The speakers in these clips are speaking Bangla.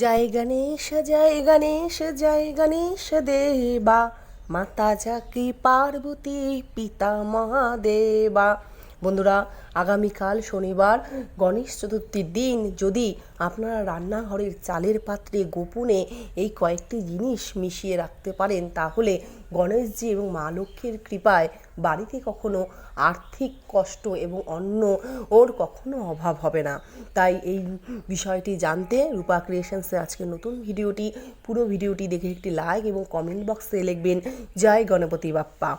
জয় গণেশ জয় গণেশ জয় গণেশ দেবা। মাতা চাকরি পার্বতী পিতা মহাদেবা। বন্ধুরা আগামীকাল শনিবার গণেশ চতুর্থীর দিন। যদি আপনারা রান্নাঘরের চালের পাত্রে গোপনে এই কয়েকটি জিনিস মিশিয়ে রাখতে পারেন, তাহলে গণেশজি এবং মা লক্ষ্মীর কৃপায় বাড়িতে কখনো আর্থিক কষ্ট এবং অন্য ওর কখনো অভাব হবে না। তাই এই বিষয়টি জানতে রূপা ক্রিয়েশনসের আজকে নতুন ভিডিওটি, পুরো ভিডিওটি দেখে একটি লাইক এবং কমেন্ট বক্সে লিখবেন, জয় গণপতি বাপ্পা।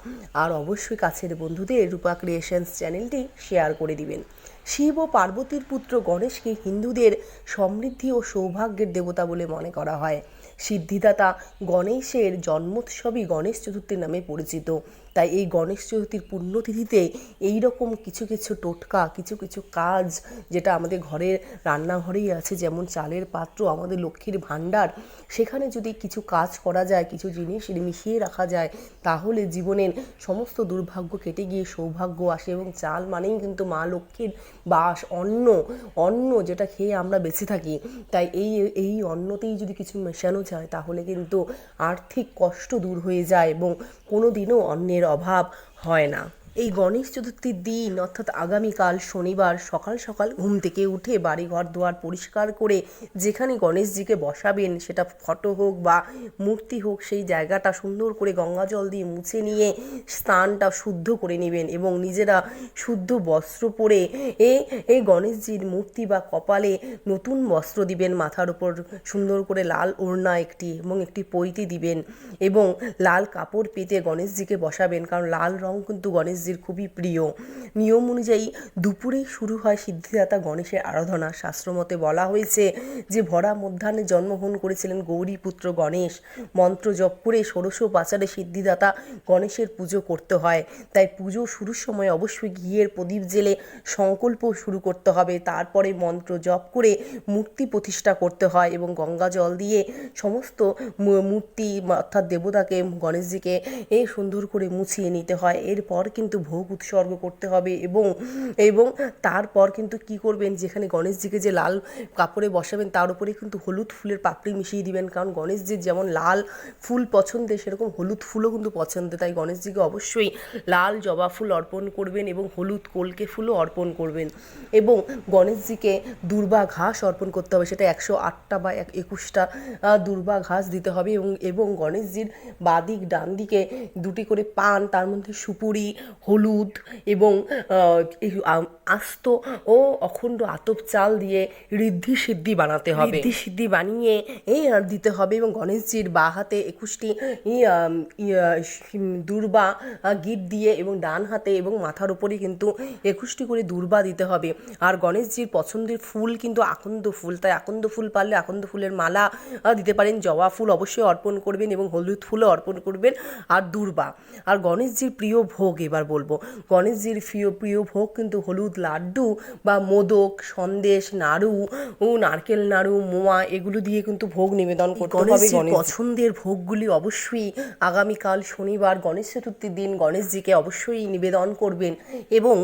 আর অবশ্যই কাছের বন্ধুদের রূপা ক্রিয়েশনস চ্যানেলটি শেয়ার করে দিবেন। শিব ও পার্বতীর পুত্র গণেশকে হিন্দুদের সমৃদ্ধি ও সৌভাগ্যের দেবতা বলে মনে করা হয়। সিদ্ধিদাতা গণেশের জন্মোৎসবই গণেশ চতুর্থী নামে পরিচিত। তাই এই গণেশ চতুর্থীর পুণ্যতিথিতে এই রকম কিছু কিছু টোটকা, কিছু কিছু কাজ যেটা আমাদের ঘরের রান্নাঘরেই আছে, যেমন চালের পাত্র, আমাদের লক্ষ্মীর ভাণ্ডার, সেখানে যদি কিছু কাজ করা যায়, কিছু জিনিস মিশিয়ে রাখা যায়, তাহলে জীবনের সমস্ত দুর্ভাগ্য কেটে গিয়ে সৌভাগ্য আসে এবং চাল মানেই কিন্তু মা লক্ষ্মীর বাস, অন্ন অন্ন যেটা খেয়ে আমরা বেঁচে থাকি। তাই এই এই অন্নতেই যদি কিছু মেশানো যায়, তাহলে কিন্তু আর্থিক কষ্ট দূর হয়ে যায় এবং কোনো দিনও অন্নের অভাব হয় না। এই গণেশ চতুর্থীর দিন, অর্থাৎ আগামীকাল শনিবার সকাল সকাল ঘুম থেকে উঠে বাড়ি ঘর দুয়ার পরিষ্কার করে যেখানে গণেশজিকে বসাবেন, সেটা ফটো হোক বা মূর্তি হোক, সেই জায়গাটা সুন্দর করে গঙ্গা জল দিয়ে মুছে নিয়ে স্থানটা শুদ্ধ করে নেবেন এবং নিজেরা শুদ্ধ বস্ত্র পরে এ এই গণেশজির মূর্তি বা কপালে নতুন বস্ত্র দিবেন, মাথার উপর সুন্দর করে লাল ওড়না একটি এবং একটি পৈতি দিবেন এবং লাল কাপড় পেতে গণেশজিকে বসাবেন, কারণ লাল রং কিন্তু গণেশজির খুবই প্রিয়। নিয়ম অনুযায়ী দুপুরেই শুরু হয় সিদ্ধিদাতা গণেশের আরাধনা। শাস্ত্রমতে বলা হয়েছে যে, ভরা মধ্যাহ্নে জন্মগ্রহণ করেছিলেন গৌরীপুত্র গণেশ। মন্ত্র জপ করে ষোড়শ পাচারে সিদ্ধিদাতা গণেশের পুজো করতে হয়। তাই পুজো শুরুর সময় অবশ্যই ঘিয়ের প্রদীপ জেলে সংকল্প শুরু করতে হবে। তারপরে মন্ত্র জপ করে মূর্তি প্রতিষ্ঠা করতে হয় এবং গঙ্গা জল দিয়ে সমস্ত মূর্তি অর্থাৎ দেবতাকে, গণেশজিকে এই সুন্দর করে মুছিয়ে নিতে হয়। এরপর কিন্তু ভোগ উৎসর্গ করতে হবে এবং এবং তারপর কিন্তু কি করবেন, যেখানে গণেশজিকে যে লাল কাপড়ে বসাবেন তার উপরে কিন্তু হলুদ ফুলের পাপড়ি মিশিয়ে দিবেন। কারণ গণেশজির যেমন লাল ফুল পছন্দের, সেরকম হলুদ ফুলও কিন্তু পছন্দের তাই গণেশজিকে অবশ্যই লাল জবা ফুল অর্পণ করবেন এবং হলুদ কলকে ফুলও অর্পণ করবেন। এবং গণেশজিকে দুর্বা ঘাস অর্পণ করতে হবে, সেটা একশো আটটা বা এক একুশটা দুর্বা ঘাস দিতে হবে। এবং এবং গণেশজির বাদিক ডান দিকে দুটি করে পান, তার মধ্যে সুপুরি হলুদ এবং আস্ত ও অখণ্ড আতপ চাল দিয়ে ঋদ্ধি সিদ্ধি বানাতে হবে। ঋদ্ধি সিদ্ধি বানিয়ে এই দিতে হবে এবং গণেশজির বা হাতে একুশটি দুর্বা গিট দিয়ে এবং ডান হাতে এবং মাথার উপরে কিন্তু একুশটি করে দুর্বা দিতে হবে। আর গণেশজির পছন্দের ফুল কিন্তু আকন্দ ফুল, তাই আকন্দ ফুল পারলে আকন্দ ফুলের মালা দিতে পারেন। জবা ফুল অবশ্যই অর্পণ করবেন এবং হলুদ ফুলও অর্পণ করবেন। আর দুর্বা, আর গণেশজির প্রিয় ভোগ এবার বলব। গণেশজির প্রিয় প্রিয় ভোগ কিন্তু হলুদ লাড্ডু বা মোদক সন্দেশ নাড়ু ও নারকেল নাড়ু মোয়া এগুলো দিয়ে কিন্তু ভোগ নিবেদন করতে হবে পছন্দের ভোগগুলি অবশ্যই আগামীকাল শনিবার গণেশ চতুর্থীর দিন গণেশজিকে অবশ্যই নিবেদন করবেন এবং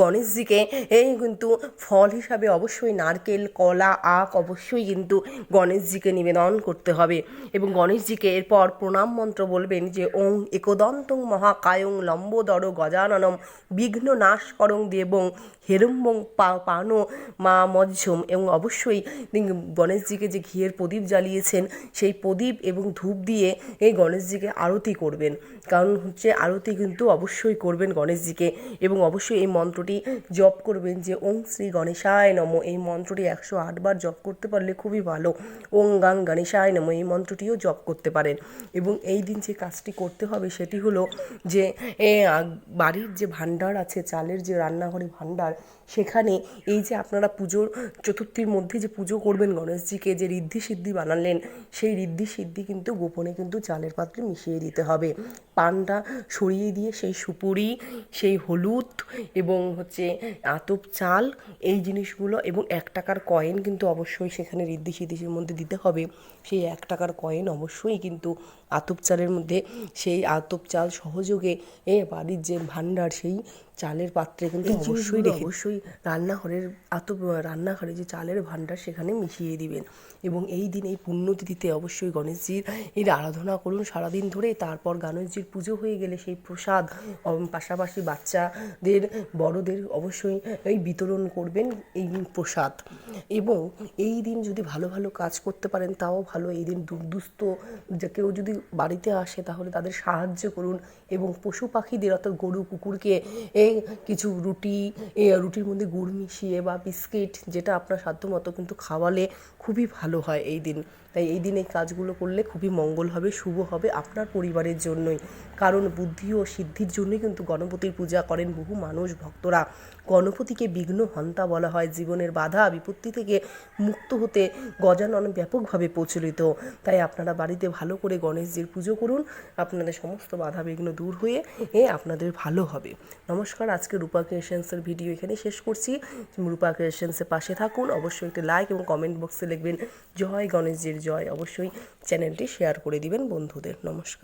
গণেশজিকে এই কিন্তু ফল হিসাবে অবশ্যই নারকেল কলা আখ অবশ্যই কিন্তু গণেশজিকে নিবেদন করতে হবে এবং গণেশজিকে এরপর প্রণাম মন্ত্র বলবেন যে ওং একদন্তং মহাকায়ং লম্বোদর গজাননম বিঘ্ন নাশ করং দেবং হেরম্বং পা, পানো মা মজ্জম। এবং অবশ্যই গণেশজিকে যে ঘিয়ের প্রদীপ জ্বালিয়েছেন, সেই প্রদীপ এবং ধূপ দিয়ে এই গণেশজিকে আরতি করবেন। কারণ হচ্ছে আরতি কিন্তু অবশ্যই করবেন গণেশজিকে। এবং অবশ্যই এই মন্ত্রটি জপ করবেন যে, ওং শ্রী গণেশায় নম। এই মন্ত্রটি একশো আটবার জপ করতে পারলে খুবই ভালো। ওং গাং গণেশায় নম। এই মন্ত্রটিও জপ করতে পারেন। এবং এই দিন যে কাজটি করতে হবে, সেটি হলো যে বাড়ির যে ভাণ্ডার আছে চালের যে রান্নাঘরে ভাণ্ডার সেখানে এই যে আপনারা পুজোর চতুর্থীর মধ্যে যে পুজো করবেন গণেশজিকে যে ঋদ্ধি সিদ্ধি বানালেন সেই ঋদ্ধি সিদ্ধি কিন্তু গোপনে কিন্তু চালের পাত্রে মিশিয়ে দিতে হবে। পানটা সরিয়ে দিয়ে সেই সুপুরি সেই হলুদ এবং হচ্ছে আতপ চাল এই জিনিসগুলো এবং এক টাকার কয়েন কিন্তু অবশ্যই সেখানে ঋদ্ধি সিদ্ধির মধ্যে দিতে হবে। সেই এক টাকার কয়েন অবশ্যই কিন্তু আতপ চালের মধ্যে সেই আতপ চাল সহযোগে এ বাড়ির যে ভাণ্ডার সেই চালের পাত্রে কিন্তু অবশ্যই অবশ্যই রান্নাঘরের আতপ রান্নাঘরে যে চালের ভাণ্ডার সেখানে মিশিয়ে দিবেন। এবং এই দিন এই পুণ্যতিথিতে অবশ্যই গণেশজির এর আরাধনা করুন। সারাদিন ধরে তারপর গণেশজির পুজো হয়ে গেলে সেই প্রসাদ পাশাপাশি বাচ্চাদের, বড়দের অবশ্যই এই বিতরণ করবেন এই প্রসাদ। এবং এই দিন যদি ভালো ভালো কাজ করতে পারেন, তাও ভালো। এই দিন দুর্দুস্থ যে কেউ যদি বাড়িতে আসে, তাহলে তাদের সাহায্য করুন। এবং পশু পাখিদের, অর্থাৎ গরু, কুকুরকে কিছু রুটি রুটির মধ্যে গুড় মিশিয়ে বা বিস্কিট যেটা আপনার সাধ্যমতো কিন্তু খাওয়ালে খুবই ভালো হয় এই দিন। তাই এই দিন এই কাজগুলো করলে খুবই মঙ্গল হবে, শুভ হবে আপনার পরিবারের জন্যই। কারণ বুদ্ধি ও সিদ্ধির জন্যই কিন্তু গণপতির পূজা করেন বহু মানুষ ভক্তরা। গণপতিকে বিঘ্ন হন্তা বলা হয়, জীবনের বাধা বিপত্তি থেকে মুক্ত হতে গজানন ব্যাপকভাবে প্রচলিত। তাই আপনারা বাড়িতে ভালো করে গণেশজির পুজো করুন, আপনাদের সমস্ত বাধা বিঘ্ন দূর হয়ে, এ আপনাদের ভালো হবে। নমস্কার, আজকে রূপা ক্রিয়েশনসের ভিডিও এখানে শেষ করছি। রূপা ক্রিয়েশনসের পাশে থাকুন। অবশ্যই একটি লাইক এবং কমেন্ট বক্সে লিখবেন, জয় গণেশজির জয়। অবশ্যই চ্যানেলটি শেয়ার করে দিবেন বন্ধুদের। নমস্কার।